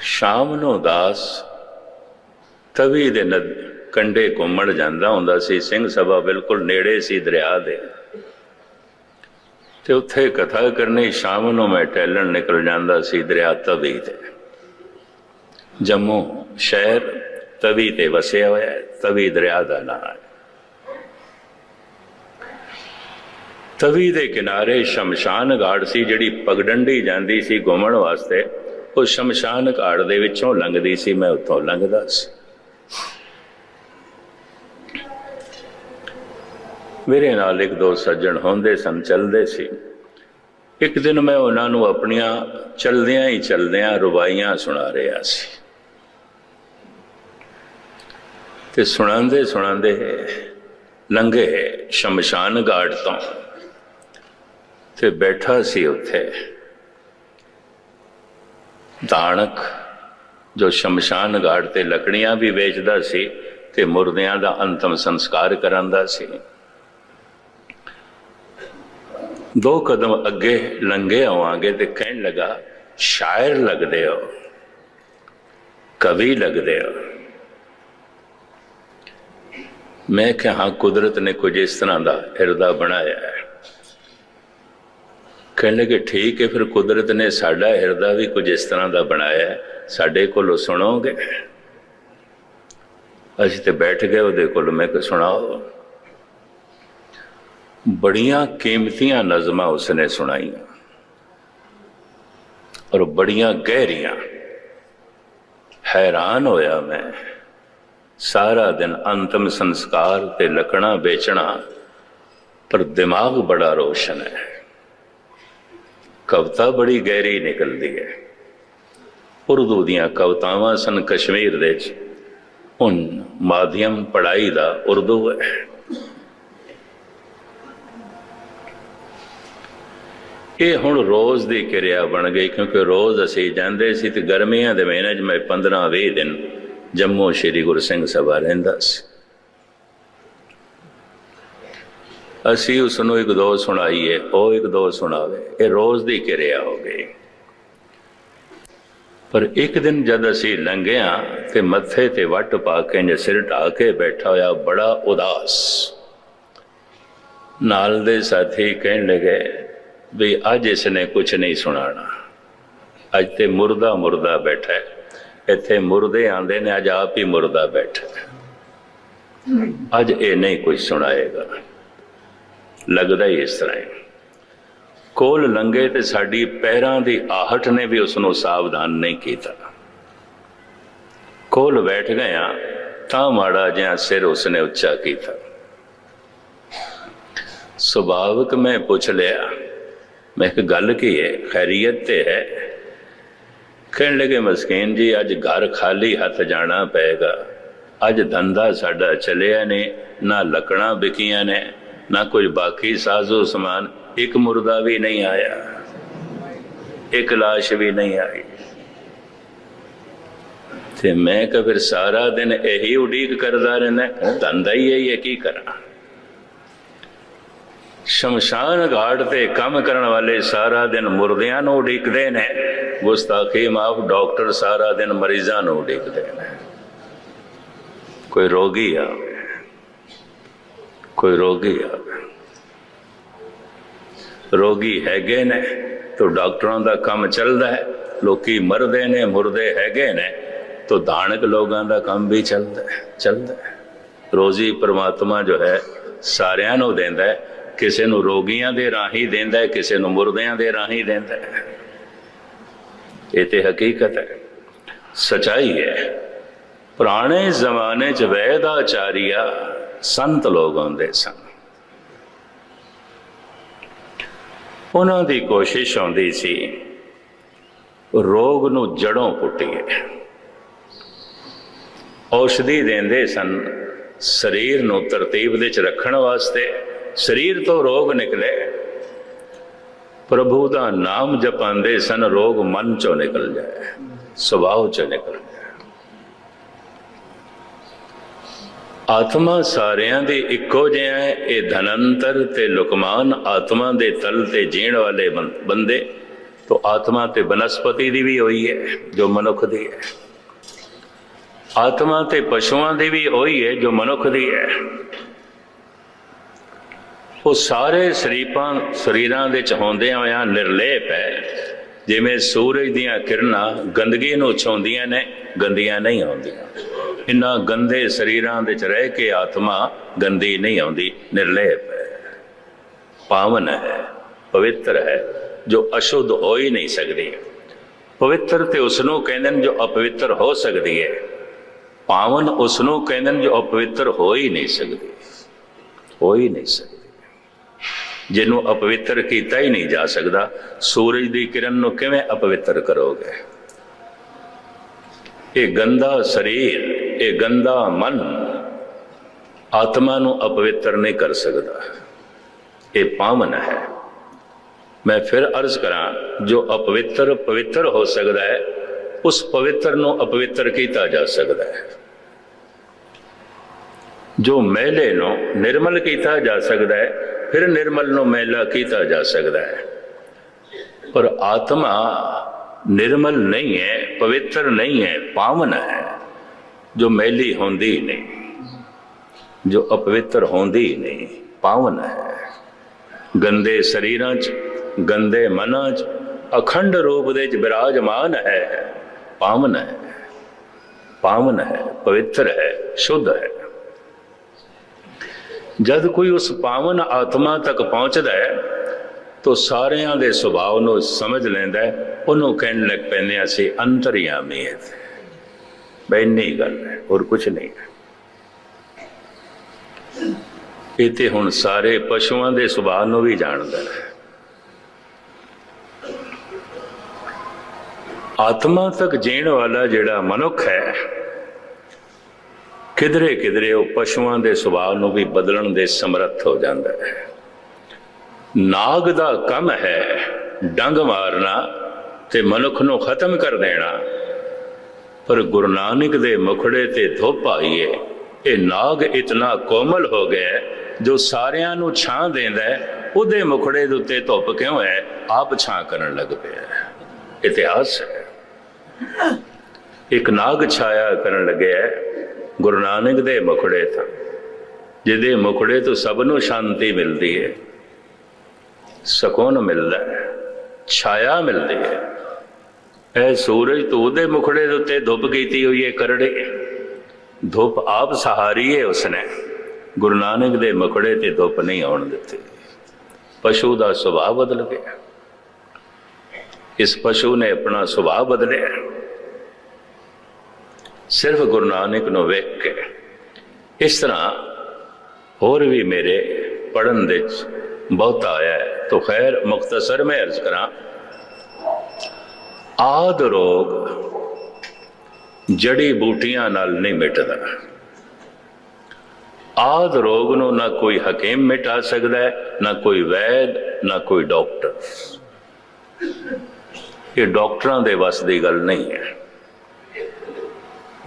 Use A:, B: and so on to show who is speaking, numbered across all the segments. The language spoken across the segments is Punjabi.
A: ਸ਼ਾਮ ਨੂੰ ਦਾਸ ਤਵੀ ਦੇ ਨਦ ਕੰਡੇ ਘੁੰਮਣ ਜਾਂਦਾ ਹੁੰਦਾ ਸੀ, ਸਿੰਘ ਸਭਾ ਬਿਲਕੁਲ ਨੇੜੇ ਸੀ ਦਰਿਆ ਦੇ। ਤੇ ਉੱਥੇ ਕਥਾ ਕਰਨੀ ਸ਼ਾਮ ਨੂੰ ਮੈਂ ਟੈਲਣ ਨਿਕਲ ਜਾਂਦਾ ਸੀ ਦਰਿਆ ਤਵੀ ਤੇ। ਜੰਮੂ ਸ਼ਹਿਰ ਤਵੀ ਤੇ ਵਸਿਆ ਹੋਇਆ ਹੈ ਤਵੀ ਦਰਿਆ ਦਾ ਨਾਮ ਹੈ। ਤਵੀ ਦੇ ਕਿਨਾਰੇ ਸ਼ਮਸ਼ਾਨ ਘਾਟ ਸੀ, ਜਿਹੜੀ ਪਗਡੰਡੀ ਜਾਂਦੀ ਸੀ ਘੁੰਮਣ ਵਾਸਤੇ। ਉਹ ਸ਼ਮਸ਼ਾਨ ਘਾਟ ਦੇ ਵਿੱਚੋਂ ਲੰਘਦੀ ਸੀ, ਮੈਂ ਉੱਥੋਂ ਲੰਘਦਾ ਸੀ। ਮੇਰੇ ਨਾਲ ਇੱਕ ਦੋ ਸੱਜਣ ਹੁੰਦੇ ਸਨ, ਚੱਲਦੇ ਸੀ। ਇੱਕ ਦਿਨ ਮੈਂ ਉਹਨਾਂ ਨੂੰ ਆਪਣੀਆਂ ਚਲਦਿਆਂ ਹੀ ਚਲਦਿਆਂ ਰੁਬਾਈਆਂ ਸੁਣਾ ਰਿਹਾ ਸੀ। ਤੇ ਸੁਣਾਉਂਦੇ ਸੁਣਾਉਂਦੇ ਲੰਘੇ ਸ਼ਮਸ਼ਾਨ ਘਾਟ ਤੋਂ ਤੇ ਬੈਠਾ ਸੀ ਉੱਥੇ। ਦਾਨਕ ਜੋ ਸ਼ਮਸ਼ਾਨ ਘਾਟ ਤੇ ਲੱਕੜੀਆਂ ਵੀ ਵੇਚਦਾ ਸੀ ਤੇ ਮੁਰਦਿਆਂ ਦਾ ਅੰਤਮ ਸੰਸਕਾਰ ਕਰਾਂਦਾ ਸੀ। ਦੋ ਕਦਮ ਅੱਗੇ ਲੰਘੇ ਆਵਾਂਗੇ ਤੇ ਕਹਿਣ ਲਗਾ, ਸ਼ਾਇਰ ਲੱਗਦੇ ਹੋ, ਕਵੀ ਲੱਗਦੇ ਹੋ। ਮੈਂ ਕਿਹਾ, ਹਾਂ, ਕੁਦਰਤ ਨੇ ਕੁਝ ਇਸ ਤਰ੍ਹਾਂ ਦਾ ਹਿਰਦਾ ਬਣਾਇਆ ਹੈ। ਕਹਿਣ ਲੱਗੇ, ਠੀਕ ਹੈ ਫਿਰ ਕੁਦਰਤ ਨੇ ਸਾਡਾ ਹਿਰਦਾ ਵੀ ਕੁਝ ਇਸ ਤਰ੍ਹਾਂ ਦਾ ਬਣਾਇਆ ਸਾਡੇ ਕੋਲੋਂ ਸੁਣੋਗੇ? ਅਸੀਂ ਤੇ ਬੈਠ ਗਏ ਉਹਦੇ ਕੋਲ, ਮੈਂ ਕਿ ਸੁਣਾਓ। ਬੜੀਆਂ ਕੀਮਤੀਆਂ ਨਜ਼ਮਾਂ ਉਸਨੇ ਸੁਣਾਈਆਂ ਔਰ ਬੜੀਆਂ ਗਹਿਰੀਆਂ। ਹੈਰਾਨ ਹੋਇਆ ਮੈਂ। ਸਾਰਾ ਦਿਨ ਅੰਤਮ ਸੰਸਕਾਰ ਤੇ ਲਕਣਾ ਵੇਚਣਾ ਪਰ ਦਿਮਾਗ ਬੜਾ ਰੋਸ਼ਨ ਹੈ। ਕਵਤਾ ਬੜੀ ਗਹਿਰੀ ਨਿਕਲਦੀ ਹੈ। ਉਰਦੂ ਦੀਆਂ ਕਵਤਾਵਾਂ ਸਨ ਕਸ਼ਮੀਰ ਦੇ ਵਿੱਚ। ਹੁਣ ਮਾਧਿਅਮ ਪੜਾਈ ਦਾ ਉਰਦੂ ਹੈ। ਇਹ ਹੁਣ ਰੋਜ਼ ਦੀ ਕਿਰਿਆ ਬਣ ਗਈ ਕਿਉਂਕਿ ਰੋਜ਼ ਅਸੀਂ ਜਾਂਦੇ ਸੀ ਤੇ ਗਰਮੀਆਂ ਦੇ ਮਹੀਨੇ 'ਚ ਮੈਂ 15-20 ਦਿਨ ਜੰਮੂ ਸ਼੍ਰੀ ਗੁਰੂ ਸਿੰਘ ਸਭਾ ਰਹਿੰਦਾ ਸੀ। ਅਸੀਂ ਉਸ ਨੂੰ ਇੱਕ ਦੋ ਸੁਣਾਈਏ, ਉਹ ਇੱਕ ਦੋ ਸੁਣਾਵੇ। ਇਹ ਰੋਜ਼ ਦੀ ਕਿਰਿਆ ਹੋ ਗਈ। ਪਰ ਇੱਕ ਦਿਨ ਜਦ ਅਸੀਂ ਲੰਘਿਆ ਤੇ ਮੱਥੇ ਤੇ ਵੱਟ ਪਾ ਕੇ ਜੇ ਸਿਰ ਢਾ ਕੇ ਬੈਠਾ ਹੋਇਆ, ਬੜਾ ਉਦਾਸ। ਨਾਲ ਦੇ ਸਾਥੀ ਕਹਿਣ ਲੱਗੇ ਵੀ ਅੱਜ ਇਸ ਨੇ ਕੁਝ ਨਹੀਂ ਸੁਣਾਣਾ ਅੱਜ ਤੇ ਮੁਰਦਾ ਮੁਰਦਾ ਬੈਠਾ ਹੈ। ਇੱਥੇ ਮੁਰਦੇ ਆਂਦੇ ਨੇ, ਅੱਜ ਆਪ ਹੀ ਮੁਰਦਾ ਬੈਠਾ ਅੱਜ ਇਹ ਨਹੀਂ ਕੁਝ ਸੁਣਾਏਗਾ। ਲੱਗਦਾ ਹੀ ਇਸ ਤਰ੍ਹਾਂ ਹੈ। ਕੋਲ ਲੰਗੇ ਤੇ ਸਾਡੀ ਪੈਰਾਂ ਦੀ ਆਹਟ ਨੇ ਵੀ ਉਸ ਨੂੰ ਸਾਵਧਾਨ ਨਹੀਂ ਕੀਤਾ। ਕੋਲ ਬੈਠ ਗਿਆ ਤਾਂ ਮਾੜਾ ਜਿਹਾ ਸਿਰ ਉਸਨੇ ਉੱਚਾ ਕੀਤਾ। ਸੁਭਾਵਿਕ ਮੈਂ ਪੁੱਛ ਲਿਆ, ਮੈਂ ਕਿ ਗੱਲ ਕੀ ਹੈ? ਖੈਰੀਅਤ ਤੇ ਹੈ? ਕਹਿਣ ਲੱਗੇ, ਮਸਕੀਨ ਜੀ, ਅੱਜ ਘਰ ਖਾਲੀ ਹੱਥ ਜਾਣਾ ਪਏਗਾ। ਅੱਜ ਧੰਦਾ ਸਾਡਾ ਚੱਲਿਆ ਨੇ ਨਾ ਲੱਕੜਾਂ ਵਿਕੀਆਂ ਨੇ ਨਾ ਕੋਈ ਬਾਕੀ ਸਾਜ਼ੋ ਸਮਾਨ, ਇੱਕ ਮੁਰਦਾ ਵੀ ਨਹੀਂ ਆਇਆ, ਇੱਕ ਲਾਸ਼ ਵੀ ਨਹੀਂ ਆਈ। ਤੇ ਮੈਂ ਕਿ ਫਿਰ ਸਾਰਾ ਦਿਨ ਇਹੀ ਉਡੀਕ ਕਰਦਾ ਰਹਿੰਦਾ, ਧੰਦਾ ਹੀ ਇਹ ਕੀ ਕਰਾਂ? ਸ਼ਮਸ਼ਾਨ ਘਾਟ ਤੇ ਕੰਮ ਕਰਨ ਵਾਲੇ ਸਾਰਾ ਦਿਨ ਮੁਰਦਿਆਂ ਨੂੰ ਉਡੀਕਦੇ ਨੇ, ਗੁਸਤਾਖੀ ਮਾਫ ਡਾਕਟਰ ਸਾਰਾ ਦਿਨ ਮਰੀਜ਼ਾਂ ਨੂੰ ਉਡੀਕਦੇ ਨੇ। ਕੋਈ ਰੋਗੀ ਆਵੇ। ਕੋਈ ਰੋਗੀ ਆਵੇ ਰੋਗੀ ਹੈਗੇ ਨੇ ਤਾਂ ਡਾਕਟਰਾਂ ਦਾ ਕੰਮ ਚੱਲਦਾ ਹੈ। ਲੋਕੀ ਮਰਦੇ ਨੇ, ਮੁਰਦੇ ਹੈਗੇ ਨੇ ਤਾਂ ਦਾਨਕ ਲੋਕਾਂ ਦਾ ਕੰਮ ਵੀ ਚੱਲਦਾ ਹੈ ਚੱਲਦਾ ਹੈ। ਰੋਜ਼ੀ ਪ੍ਰਮਾਤਮਾ ਜੋ ਹੈ ਸਾਰਿਆਂ ਨੂੰ ਦਿੰਦਾ ਹੈ। ਕਿਸੇ ਨੂੰ ਰੋਗੀਆਂ ਦੇ ਰਾਹੀਂ ਦਿੰਦਾ ਹੈ, ਕਿਸੇ ਨੂੰ ਮੁਰਦਿਆਂ ਦੇ ਰਾਹੀਂ ਦਿੰਦਾ ਹੈ। ਇਹ ਤੇ ਹਕੀਕਤ ਹੈ। ਸਚਾਈ ਹੈ। ਪੁਰਾਣੇ ਜ਼ਮਾਨੇ 'ਚ ਵੈਦਾਚਾਰੀਆ ਸੰਤ ਲੋਕ ਆਉਂਦੇ ਸਨ। ਉਹਨਾਂ ਦੀ ਕੋਸ਼ਿਸ਼ ਹੁੰਦੀ ਸੀ, ਰੋਗ ਨੂੰ ਜੜੋਂ ਪੁੱਟੀਏ। ਔਸ਼ਧੀ ਦਿੰਦੇ ਸਨ ਸਰੀਰ ਨੂੰ ਤਰਤੀਬ ਦੇ ਚ ਰੱਖਣ ਵਾਸਤੇ। ਸਰੀਰ ਤੋਂ ਰੋਗ ਨਿਕਲੇ। ਪ੍ਰਭੂ ਦਾ ਨਾਮ ਜਪਾਉਂਦੇ ਸਨ, ਰੋਗ ਮਨ ਚੋਂ ਨਿਕਲ ਜਾਏ, ਸੁਭਾਅ ਚੋਂ ਨਿਕਲ ਆਤਮਾ ਸਾਰਿਆਂ ਦੀ ਇੱਕੋ ਜਿਹਾ ਹੈ। ਇਹ ਧਨੰਤਰ ਤੇ ਲੁਕਮਾਨ ਆਤਮਾ ਦੇ ਤਲ ਤੇ ਜੀਣ ਵਾਲੇ ਬੰ- ਬੰਦੇ। ਤੋਂ ਆਤਮਾ ਤੇ ਬਨਸਪਤੀ ਦੀ ਵੀ ਹੋਈ ਹੈ, ਜੋ ਮਨੁੱਖ ਦੀ ਹੈ। ਆਤਮਾ ਤੇ ਪਸ਼ੂਆਂ ਦੀ ਵੀ ਹੋਈ ਹੈ, ਜੋ ਮਨੁੱਖ ਦੀ ਹੈ। ਉਹ ਸਾਰੇ ਸਰੀਪਾਂ ਸਰੀਰਾਂ ਵਿੱਚ ਹੁੰਦਿਆਂ ਹੋਇਆਂ ਨਿਰਲੇਪ ਹੈ। ਜਿਵੇਂ ਸੂਰਜ ਦੀਆਂ ਕਿਰਨਾਂ ਗੰਦਗੀ ਨੂੰ ਛਾਉਂਦੀਆਂ ਨੇ, ਗੰਦੀਆਂ ਨਹੀਂ ਆਉਂਦੀਆਂ ਇਨ੍ਹਾਂ ਗੰਦੇ ਸਰੀਰਾਂ ਵਿੱਚ ਰਹਿ ਕੇ ਆਤਮਾ ਗੰਦੀ ਨਹੀਂ ਆਉਂਦੀ, ਨਿਰਲੇਪ ਹੈ। ਪਾਵਨ ਹੈ, ਪਵਿੱਤਰ ਹੈ, ਜੋ ਅਸ਼ੁੱਧ ਹੋ ਹੀ ਨਹੀਂ ਸਕਦੀ। ਪਵਿੱਤਰ ਤੇ ਉਸ ਨੂੰ ਕਹਿੰਦੇ ਨੇ ਜੋ ਅਪਵਿੱਤਰ ਹੋ ਸਕਦੀ ਹੈ। ਪਾਵਨ ਉਸ ਨੂੰ ਕਹਿੰਦੇ ਨੇ ਜੋ ਅਪਵਿੱਤਰ ਹੋ ਹੀ ਨਹੀਂ ਸਕਦੀ। ਹੋ ਹੀ ਨਹੀਂ ਸਕਦੀ। ਜਿਹਨੂੰ ਅਪਵਿੱਤਰ ਕੀਤਾ ਹੀ ਨਹੀਂ ਜਾ ਸਕਦਾ, ਸੂਰਜ ਦੀ ਕਿਰਨ ਨੂੰ ਕਿਵੇਂ ਅਪਵਿੱਤਰ ਕਰੋਗੇ? ਇਹ ਗੰਦਾ ਸਰੀਰ ਇਹ ਗੰਦਾ ਮਨ ਆਤਮਾ ਨੂੰ ਅਪਵਿੱਤਰ ਨਹੀਂ ਕਰ ਸਕਦਾ। ਇਹ ਪਾਵਨ ਹੈ। ਮੈਂ ਫਿਰ ਅਰਜ਼ ਕਰਾਂ, ਜੋ ਅਪਵਿੱਤਰ ਪਵਿੱਤਰ ਹੋ ਸਕਦਾ ਹੈ, ਉਸ ਪਵਿੱਤਰ ਨੂੰ ਅਪਵਿੱਤਰ ਕੀਤਾ ਜਾ ਸਕਦਾ ਹੈ। ਜੋ ਮੈਲੇ ਨੂੰ ਨਿਰਮਲ ਕੀਤਾ ਜਾ ਸਕਦਾ ਹੈ, ਫਿਰ ਨਿਰਮਲ ਨੂੰ ਮੈਲਾ ਕੀਤਾ ਜਾ ਸਕਦਾ ਹੈ। ਪਰ ਆਤਮਾ ਨਿਰਮਲ ਨਹੀਂ ਹੈ, ਪਵਿੱਤਰ ਨਹੀਂ ਹੈ, ਪਾਵਨ ਹੈ। ਜੋ ਮੈਲੀ ਹੁੰਦੀ ਨਹੀਂ, ਜੋ ਅਪਵਿੱਤਰ ਹੁੰਦੀ ਨਹੀਂ, ਪਾਵਨ ਹੈ। ਗੰਦੇ ਸਰੀਰਾਂ 'ਚ, ਗੰਦੇ ਮਨਾਂ 'ਚ, ਅਖੰਡ ਰੂਪ ਦੇ 'ਚ ਬਿਰਾਜਮਾਨ ਹੈ। ਪਾਵਨ ਹੈ। ਪਾਵਨ ਹੈ, ਪਵਿੱਤਰ ਹੈ, ਸ਼ੁੱਧ ਹੈ। ਜਦ ਕੋਈ ਉਸ ਪਾਵਨ ਆਤਮਾ ਤੱਕ ਪਹੁੰਚਦਾ ਹੈ, ਤਾਂ ਸਾਰਿਆਂ ਦੇ ਸੁਭਾਅ ਨੂੰ ਸਮਝ ਲੈਂਦਾ ਉਹਨੂੰ ਕਹਿਣ ਲੱਗ ਪੈਂਦੇ ਅਸੀਂ ਅੰਤਰੀਆਮੀ ਹੈ ਬੈਨੀ ਗੱਲ ਹੈ, ਹੋਰ ਕੁਝ ਨਹੀਂ ਹੈ। ਇਹ ਤੇ ਹੁਣ ਸਾਰੇ ਪਸ਼ੂਆਂ ਦੇ ਸੁਭਾਅ ਨੂੰ ਵੀ ਜਾਣਦਾ ਹੈ। ਆਤਮਾ ਤੱਕ ਜੀਣ ਵਾਲਾ ਜਿਹੜਾ ਮਨੁੱਖ ਹੈ ਕਿਧਰੇ ਕਿਧਰੇ ਉਹ ਪਸ਼ੂਆਂ ਦੇ ਸੁਭਾਅ ਨੂੰ ਵੀ ਬਦਲਣ ਦੇ ਸਮਰੱਥ ਹੋ ਜਾਂਦਾ ਹੈ। ਨਾਗ ਦਾ ਕੰਮ ਹੈ ਡੰਗ ਮਾਰਨਾ ਤੇ ਮਨੁੱਖ ਨੂੰ ਖਤਮ ਕਰ ਦੇਣਾ। ਪਰ ਗੁਰੂ ਨਾਨਕ ਦੇ ਮੁਖੜੇ ਤੇ ਧੁੱਪ ਆਈਏ ਇਹ ਨਾਗ ਇਤਨਾ ਕੋਮਲ ਹੋ ਗਿਆ ਜੋ ਸਾਰਿਆਂ ਨੂੰ ਛਾਂ ਦਿੰਦਾ ਉਹਦੇ ਮੁਖੜੇ ਦੇ ਉੱਤੇ ਧੁੱਪ ਕਿਉਂ ਹੈ? ਆਪ ਛਾਂ ਕਰਨ ਲੱਗ ਪਿਆ ਇਤਿਹਾਸ ਹੈ। ਇੱਕ ਨਾਗ ਛਾਇਆ ਕਰਨ ਲੱਗਿਆ ਗੁਰੂ ਨਾਨਕ ਦੇ ਮੁਖੜੇ ਤੋਂ। ਜਿਹਦੇ ਮੁਖੜੇ ਤੋਂ ਸਭ ਨੂੰ ਸ਼ਾਂਤੀ ਮਿਲਦੀ ਹੈ। ਸਕੂਨ ਮਿਲਦਾ ਹੈ, ਛਾਇਆ ਮਿਲਦੀ ਹੈ। ਇਹ ਸੂਰਜ ਤੋਂ ਦੇ ਮੁਖੜੇ ਦੇ ਉੱਤੇ ਧੁੱਪ ਕੀਤੀ ਹੋਈ ਹੈ ਕਰੜੇ। ਧੁੱਪ ਆਪ ਸਹਾਰੀ ਹੈ ਉਸਨੇ। ਗੁਰੂ ਨਾਨਕ ਦੇ ਮੁਖੜੇ ਤੇ ਧੁੱਪ ਨਹੀਂ ਆਉਣ ਦਿੱਤੀ। ਪਸ਼ੂ ਦਾ ਸੁਭਾਅ ਬਦਲ ਗਿਆ। ਇਸ ਪਸ਼ੂ ਨੇ ਆਪਣਾ ਸੁਭਾਅ ਬਦਲਿਆ। ਸਿਰਫ ਗੁਰੂ ਨਾਨਕ ਨੂੰ ਵੇਖ ਕੇ ਇਸ ਤਰ੍ਹਾਂ ਹੋਰ ਵੀ ਮੇਰੇ ਪੜਨ ਦੇ ਵਿੱਚ ਬਹੁਤ ਆਇਆ ਹੈ। ਤੋ ਖੈਰ ਮੁਖਤਸਰ ਮੈਂ ਅਰਜ਼ ਕਰਾਂ ਆਦ ਰੋਗ ਜੜੀ ਬੂਟੀਆਂ ਨਾਲ ਨਹੀਂ ਮਿਟਦਾ। ਆਦ ਰੋਗ ਨੂੰ ਨਾ ਕੋਈ ਹਕੀਮ ਮਿਟਾ ਸਕਦਾ ਹੈ, ਨਾ ਕੋਈ ਵੈਦ, ਨਾ ਕੋਈ ਡਾਕਟਰ। ਇਹ ਡਾਕਟਰਾਂ ਦੇ ਵੱਸ ਦੀ ਗੱਲ ਨਹੀਂ ਹੈ।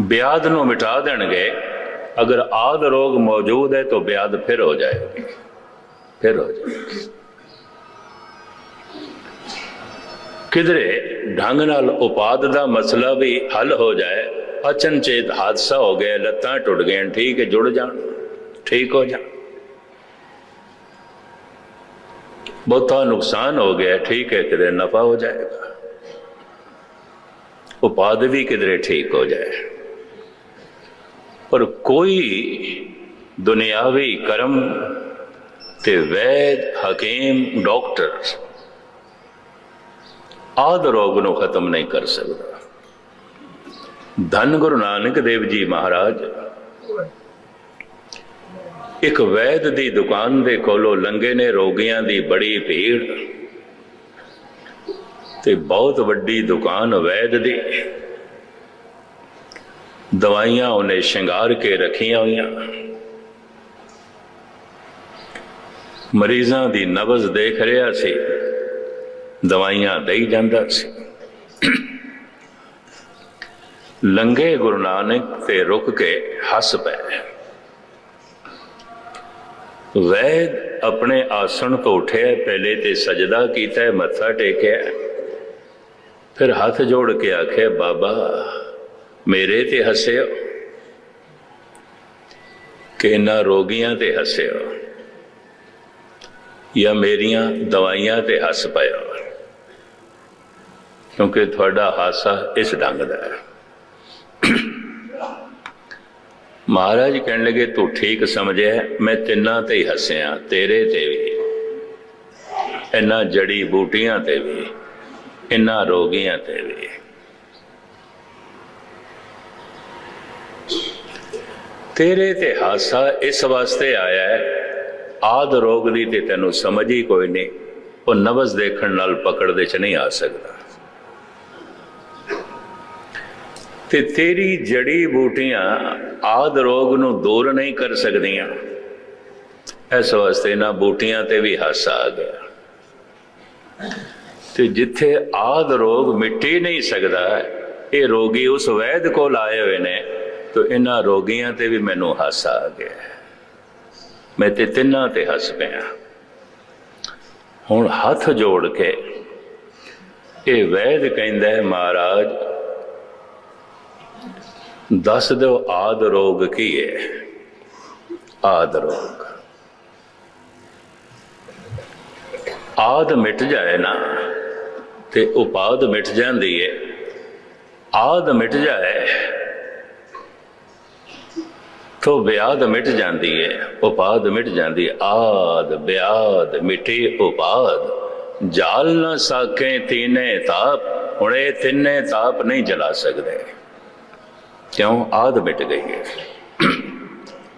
A: ਬਿਆਦ ਨੂੰ ਮਿਟਾ ਦੇਣਗੇ, ਅਗਰ ਆਦ ਰੋਗ ਮੌਜੂਦ ਹੈ ਤਾਂ ਬਿਆਦ ਫਿਰ ਹੋ ਜਾਏਗੀ। ਫਿਰ ਹੋ ਜਾਏਗੀ। ਕਿਧਰੇ ਢੰਗ ਨਾਲ ਉਪਾਦ ਦਾ ਮਸਲਾ ਵੀ ਹੱਲ ਹੋ ਜਾਏ, ਅਚਨਚੇਤ ਹਾਦਸਾ ਹੋ ਗਿਆ, ਲੱਤਾਂ ਟੁੱਟ ਗਈਆਂ, ਠੀਕ ਹੈ, ਜੁੜ ਜਾਣ, ਠੀਕ ਹੋ ਜਾਣ। ਬਹੁਤਾ ਨੁਕਸਾਨ ਹੋ ਗਿਆ, ਠੀਕ ਹੈ ਕਿਧਰੇ ਨਫਾ ਹੋ ਜਾਏਗਾ। ਉਪਾਦ ਵੀ ਕਿਧਰੇ ਠੀਕ ਹੋ ਜਾਏ। ਪਰ ਕੋਈ ਦੁਨਿਆਵੀ ਕਰਮ ਤੇ ਵੈਦ, ਹਕੀਮ ਡਾਕਟਰ ਆਦ ਰੋਗ ਨੂੰ ਖਤਮ ਨਹੀਂ ਕਰ ਸਕਦਾ। ਧੰਨ ਗੁਰੂ ਨਾਨਕ ਦੇਵ ਜੀ ਮਹਾਰਾਜ, ਇੱਕ ਵੈਦ ਦੀ ਦੁਕਾਨ ਦੇ ਕੋਲੋਂ ਲੰਗੇ ਨੇ ਰੋਗੀਆਂ ਦੀ ਬੜੀ ਭੀੜ ਤੇ ਬਹੁਤ ਵੱਡੀ ਦੁਕਾਨ ਵੈਦ ਦੀ। ਦਵਾਈਆਂ ਉਹਨੇ ਸ਼ਿੰਗਾਰ ਕੇ ਰੱਖੀਆਂ ਹੋਈਆਂ। ਮਰੀਜ਼ਾਂ ਦੀ ਨਬਜ਼ ਦੇਖ ਰਿਹਾ ਸੀ। ਦਵਾਈਆਂ ਦੇਈ ਜਾਂਦਾ ਸੀ। ਲੰਗੇ ਗੁਰੂ ਨਾਨਕ ਤੇ ਰੁਕ ਕੇ ਹੱਸ ਪਏ। ਵੈਦ ਆਪਣੇ ਆਸਣ ਤੋਂ ਉਠਿਆ, ਪਹਿਲੇ ਤੇ ਸਜਦਾ ਕੀਤਾ, ਮੱਥਾ ਟੇਕਿਆ। ਫਿਰ ਹੱਥ ਜੋੜ ਕੇ ਆਖਿਆ, ਬਾਬਾ, ਮੇਰੇ ਤੇ ਹੱਸਿਓ। ਕਿ ਇਹਨਾਂ ਰੋਗੀਆਂ ਤੇ ਹੱਸਿਓ। ਜਾਂ ਮੇਰੀਆਂ ਦਵਾਈਆਂ ਤੇ ਹੱਸ ਪਿਓ ਕਿਉਂਕਿ ਤੁਹਾਡਾ ਹਾਸਾ ਇਸ ਢੰਗ ਦਾ ਹੈ। ਮਹਾਰਾਜ ਕਹਿਣ ਲੱਗੇ, ਤੂੰ ਠੀਕ ਸਮਝਿਆ, ਮੈਂ ਤਿੰਨਾਂ ਤੇ ਹੀ ਹੱਸਿਆ, ਤੇਰੇ ਤੇ ਵੀ। ਇਹਨਾਂ ਜੜੀ ਬੂਟੀਆਂ ਤੇ ਵੀ ਇਹਨਾਂ ਰੋਗੀਆਂ ਤੇ ਵੀ। ਤੇਰੇ ਤੇ ਹਾਸਾ ਇਸ ਵਾਸਤੇ ਆਇਆ ਹੈ, ਆਦ ਰੋਗ ਦੀ ਤੇ ਤੈਨੂੰ ਸਮਝ ਹੀ ਕੋਈ ਨਹੀਂ। ਉਹ ਨਵਜ਼ ਦੇਖਣ ਨਾਲ ਪਕੜ ਦੇ ਚ ਨਹੀਂ ਆ ਸਕਦਾ। ਤੇ ਤੇਰੀ ਜੜੀ ਬੂਟੀਆਂ ਆਦ ਰੋਗ ਨੂੰ ਦੂਰ ਨਹੀਂ ਕਰ ਸਕਦੀਆਂ। ਇਸ ਵਾਸਤੇ ਨਾ ਬੂਟੀਆਂ ਤੇ ਵੀ ਹਾਸਾ ਆ ਗਿਆ। ਤੇ ਜਿੱਥੇ ਆਦ ਰੋਗ ਮਿਟੀ ਨਹੀਂ ਸਕਦਾ, ਇਹ ਰੋਗੀ ਉਸ ਵੈਦ ਕੋਲ ਆਏ ਹੋਏ ਨੇ, ਤਾਂ ਇਹਨਾਂ ਰੋਗੀਆਂ ਤੇ ਵੀ ਮੈਨੂੰ ਹਾਸਾ ਆ ਗਿਆ। ਮੈਂ ਤੇ ਤਿੰਨਾਂ ਤੇ ਹੱਸ ਪਿਆ। ਹੁਣ ਹੱਥ ਜੋੜ ਕੇ ਇਹ ਵੈਦ ਕਹਿੰਦਾ ਹੈ, ਮਹਾਰਾਜ ਦੱਸ ਦਿਓ ਆਦ ਰੋਗ ਕੀ ਹੈ ਆਦ ਰੋਗ। ਆਦ ਮਿਟ ਜਾਏ ਨਾ ਤੇ ਉਪਾਦ ਮਿਟ ਜਾਂਦੀ ਹੈ ਆਦ ਮਿਟ ਜਾਏ ਤੋ ਵਿਆਦ ਮਿਟ ਜਾਂਦੀ ਹੈ ਉਪਾਦ ਮਿਟ ਜਾਂਦੀ ਹੈ ਆਦ, ਵਿਆਦ ਮਿਟੇ ਉਪਾਦ। ਜਾਲ ਨਾ ਸਾਕੇ ਤੀਨੇ ਤਾਪ, ਹੁਣੇ ਤਿੰਨੇ ਤਾਪ ਨਹੀਂ ਜਲਾ ਸਕਦੇ। ਕਿਉਂ? ਆਦ ਮਿਟ ਗਈ ਹੈ।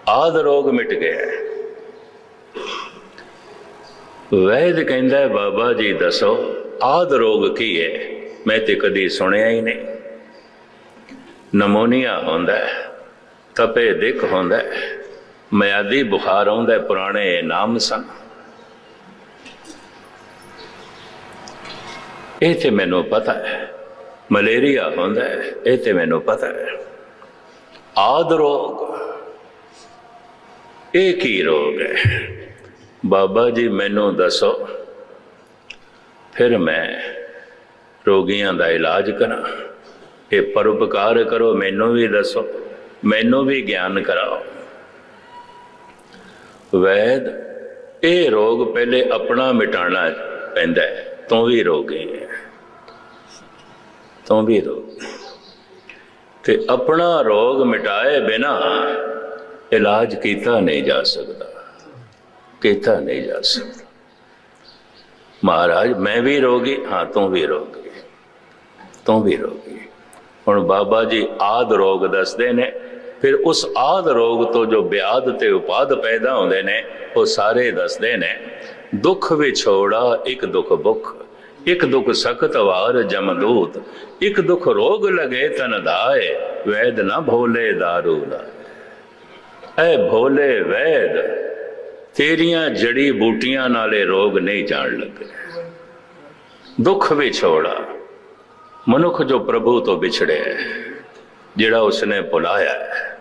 A: ਆਦ ਰੋਗ ਮਿਟ ਗਿਆ ਵੈਦ ਕਹਿੰਦਾ ਬਾਬਾ ਜੀ ਦੱਸੋ, ਆਦ ਰੋਗ ਕੀ ਹੈ? ਮੈਂ ਤੇ ਕਦੀ ਸੁਣਿਆ ਹੀ ਨਹੀਂ। ਨਮੋਨੀਆ ਹੁੰਦਾ ਤਪੇ ਦਿੱਖ ਹੁੰਦਾ ਮਿਆਦੀ ਬੁਖਾਰ ਆਉਂਦਾ ਪੁਰਾਣੇ ਨਾਮ ਸਨ। ਇਹ ਤੇ ਮੈਨੂੰ ਪਤਾ ਹੈ। ਮਲੇਰੀਆ ਹੁੰਦਾ ਇਹ ਤੇ ਮੈਨੂੰ ਪਤਾ ਹੈ। ਆਦ ਰੋਗ ਇਹ ਕੀ ਰੋਗ ਹੈ? ਬਾਬਾ ਜੀ ਮੈਨੂੰ ਦੱਸੋ। ਫਿਰ ਮੈਂ ਰੋਗੀਆਂ ਦਾ ਇਲਾਜ ਕਰਾਂ। ਇਹ ਪਰਉਪਕਾਰ ਕਰੋ, ਮੈਨੂੰ ਵੀ ਦੱਸੋ। ਮੈਨੂੰ ਵੀ ਗਿਆਨ ਕਰਾਓ। ਵੈਦ, ਇਹ ਰੋਗ ਪਹਿਲੇ ਆਪਣਾ ਮਿਟਾਣਾ ਪੈਂਦਾ ਹੈ। ਤੂੰ ਵੀ ਰੋਗੀ ਹੈ। ਤੂੰ ਵੀ ਰੋਗੀ ਤੇ ਆਪਣਾ ਰੋਗ ਮਿਟਾਏ ਬਿਨਾ ਇਲਾਜ ਕੀਤਾ ਨਹੀਂ ਜਾ ਸਕਦਾ, ਕੀਤਾ ਨਹੀਂ ਜਾ ਸਕਦਾ। ਮਹਾਰਾਜ, ਮੈਂ ਵੀ ਰੋਗੀ, ਹਾਂ, ਤੂੰ ਵੀ ਰੋਗੀ, ਤੂੰ ਵੀ ਰੋਗੀ। ਹੁਣ ਬਾਬਾ ਜੀ ਆਦ ਰੋਗ ਦੱਸਦੇ ਨੇ, ਫਿਰ ਉਸ ਆਦ ਰੋਗ ਤੋਂ ਜੋ ਬਿਆਦ ਤੇ ਉਪਾਦ ਪੈਦਾ ਹੁੰਦੇ ਨੇ, ਉਹ ਸਾਰੇ ਦੱਸਦੇ ਨੇ, ਦੁੱਖ ਵਿਛੋੜਾ ਇੱਕ ਦੁੱਖ ਬੁੱਖ ਇੱਕ ਦੁੱਖ ਸਖਤ ਵਾਰ ਜਮਦੂਤ ਇੱਕ ਦੁੱਖ ਰੋਗ ਲਗੇ ਤਨ ਦਾਏ, ਵੈਦ ਨਾ ਭੋਲੇ ਦਾਰੂ ਲਾਏ ਐ ਭੋਲੇ ਵੈਦ, ਤੇਰੀਆਂ ਜੜੀ ਬੂਟੀਆਂ ਨਾਲੇ ਰੋਗ ਨਹੀਂ ਜਾਣ ਲੱਗੇ। ਦੁੱਖ ਵਿਛੋੜਾ, ਮਨੁੱਖ ਜੋ ਪ੍ਰਭੂ ਤੋਂ ਵਿਛੜਿਆ ਜਿਹੜਾ ਉਸਨੇ ਭੁਲਾਇਆ ਹੈ।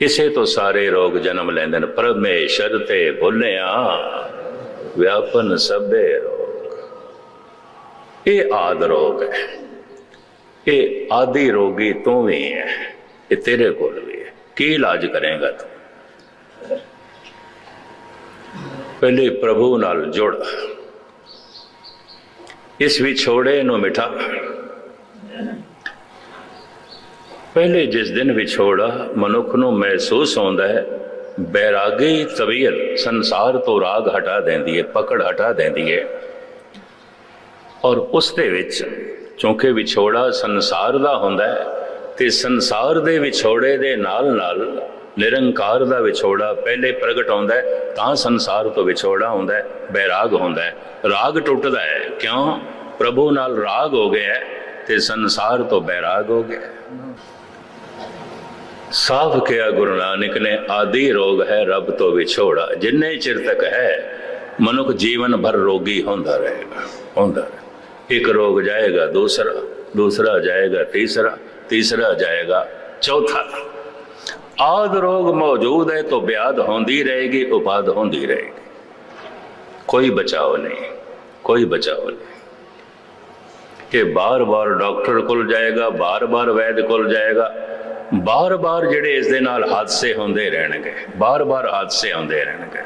A: ਇਸੇ ਤੋਂ ਸਾਰੇ ਰੋਗ ਜਨਮ ਲੈਂਦੇ ਨੇ, ਪਰਮੇਸ਼ਰ ਤੇ ਭੁੱਲਿਆ, ਵਿਆਪਨ ਸਭੇ ਰੋਗ। ਇਹ ਆਦ ਰੋਗ ਹੈ। ਇਹ ਆਦੀ ਰੋਗੀ ਤੂੰ ਵੀ ਹੈ। ਇਹ ਤੇਰੇ ਕੋਲ ਵੀ ਹੈ। ਕੀ ਇਲਾਜ ਕਰੇਗਾ ਤੂੰ? ਪਹਿਲੇ ਪ੍ਰਭੂ ਨਾਲ ਜੁੜ। ਇਸ ਵਿਛੋੜੇ ਨੂੰ ਮਿਠਾ ਪਹਿਲੇ ਜਿਸ ਦਿਨ ਵਿਛੋੜਾ ਮਨੁੱਖ ਨੂੰ ਮਹਿਸੂਸ ਹੁੰਦਾ ਹੈ, ਬੈਰਾਗੀ ਤਬੀਅਤ ਸੰਸਾਰ ਤੋਂ ਰਾਗ ਹਟਾ ਦਿੰਦੀ ਹੈ, ਪਕੜ ਹਟਾ ਦਿੰਦੀ ਹੈ। ਔਰ ਉਸ ਦੇ ਵਿੱਚ, ਕਿਉਂਕਿ ਵਿਛੋੜਾ ਸੰਸਾਰ ਦਾ ਹੁੰਦਾ ਹੈ, ਤੇ ਸੰਸਾਰ ਦੇ ਵਿਛੋੜੇ ਦੇ ਨਾਲ ਨਾਲ ਨਿਰੰਕਾਰ ਦਾ ਵਿਛੋੜਾ ਪਹਿਲੇ ਪ੍ਰਗਟ ਹੁੰਦਾ ਹੈ, ਤਾਂ ਸੰਸਾਰ ਤੋਂ ਵਿਛੋੜਾ ਹੁੰਦਾ ਹੈ, ਬੈਰਾਗ ਹੁੰਦਾ ਹੈ। ਰਾਗ ਟੁੱਟਦਾ ਹੈ, ਕਿਉਂ? ਪ੍ਰਭੂ ਨਾਲ ਰਾਗ ਹੋ ਗਿਆ ਹੈ, ਤੇ ਸੰਸਾਰ ਤੋਂ ਬੈਰਾਗ ਹੋ ਗਿਆ ਸਾਫ਼ ਕਿਹਾ ਗੁਰੂ ਨਾਨਕ ਨੇ, ਆਦੀ ਰੋਗ ਹੈ ਰੱਬ ਤੋਂ ਵਿਛੋੜਾ, ਜਿੰਨੇ ਚਿਰ ਤੱਕ ਹੈ, ਮਨੁੱਖ ਜੀਵਨ ਭਰ ਰੋਗੀ ਹੁੰਦਾ ਰਹੇਗਾ, ਹੁੰਦਾ ਰਹੇ। ਇੱਕ ਰੋਗ ਜਾਏਗਾ ਦੂਸਰਾ ਦੂਸਰਾ ਜਾਏਗਾ ਤੀਸਰਾ ਤੀਸਰਾ ਜਾਏਗਾ ਚੌਥਾ ਆਦ ਰੋਗ ਮੌਜੂਦ ਹੈ ਤਾਂ ਬਿਆਦ ਹੁੰਦੀ ਰਹੇਗੀ ਉਪਾਦ ਹੁੰਦੀ ਰਹੇਗੀ ਕੋਈ ਬਚਾਓ ਨਹੀਂ ਕੋਈ ਬਚਾਓ ਨਹੀਂ ਇਹ ਬਾਰ-ਬਾਰ ਡਾਕਟਰ ਕੋਲ ਜਾਏਗਾ ਬਾਰ-ਬਾਰ ਵੈਦ ਕੋਲ ਜਾਏਗਾ ਬਾਰ-ਬਾਰ ਜਿਹੜੇ ਇਸ ਦੇ ਨਾਲ ਹਾਦਸੇ ਹੁੰਦੇ ਰਹਿਣਗੇ ਬਾਰ-ਬਾਰ ਹਾਦਸੇ ਆਉਂਦੇ ਰਹਿਣਗੇ